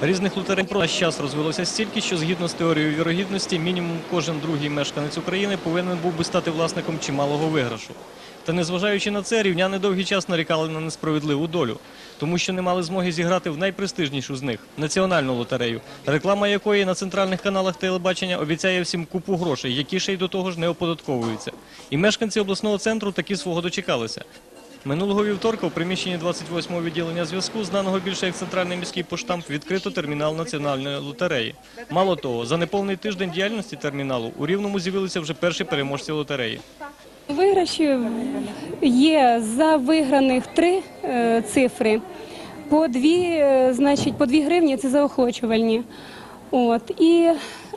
Різних лотерей про час розвилося стільки, що згідно з теорією вірогідності, мінімум кожен другий мешканець України повинен був би стати власником чималого виграшу. Та незважаючи на це, рівняни довгий час нарікали на несправедливу долю, тому що не мали змоги зіграти в найпрестижнішу з них національну лотерею, реклама якої на центральних каналах телебачення обіцяє всім купу грошей, які ще й до того ж не оподатковуються. І мешканці обласного центру таки свого дочекалися. Минулого вівторка у приміщенні 28-го відділення зв'язку, знаного більше як центральний міський поштамп, відкрито термінал національної лотереї. Мало того, за неповний тиждень діяльності терміналу у Рівному з'явилися вже перші переможці лотереї. Виграші є за виграних три е, цифри. По дві, е, значить, по дві гривні це заохочувальні. От і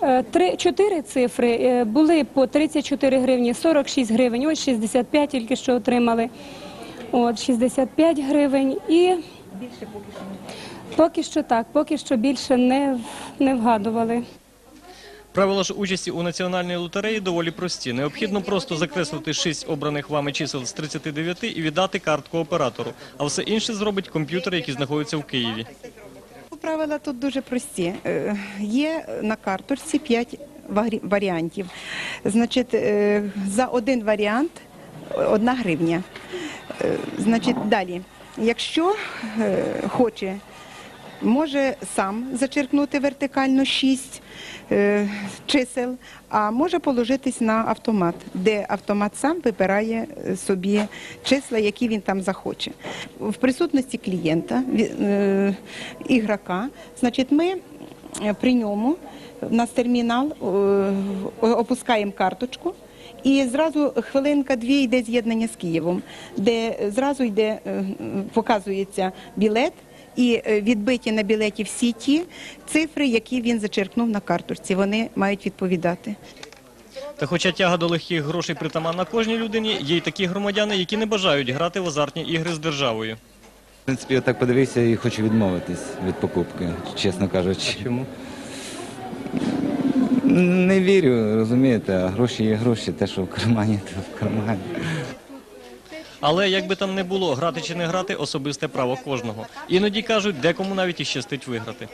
е, три чотири цифри були по 34 гривні, 46 гривень. Ось 65 тільки що отримали. От 65 гривень і більше поки що поки що так, поки що більше не, не вгадували. Правила ж участі у національній лотереї доволі прості. Необхідно просто закреслити шість обраних вами чисел з 39 і віддати картку оператору. А все інше зробить комп'ютер, який знаходиться в Києві. Правила тут дуже прості. Е, Є на карточці 5 варіантів. Значить, е, за один варіант одна гривня. Е, Значить, далі, якщо е, хоче, може сам зачеркнути вертикально 6 чисел, а може положитись на автомат, де автомат сам вибирає е, собі числа, які він там захоче. В присутності клієнта, е, ігрока, значить, ми е, при ньому у нас термінал, е, опускаємо карточку. І зразу хвилинка-дві йде з'єднання з Києвом, де зразу йде, е, показується білет і е, відбиті на білеті всі ті цифри, які він зачеркнув на карточці. Вони мають відповідати. Та хоча тяга до легких грошей притаманна кожній людині, є й такі громадяни, які не бажають грати в азартні ігри з державою. В принципі, я так подивився і хочу відмовитись від покупки, чесно кажучи. Чому? Не вірю, розумієте, а гроші є гроші, те, що в кармані, то в кармані. Але як би там не було, грати чи не грати особисте право кожного. Іноді кажуть, декому навіть і щастить виграти.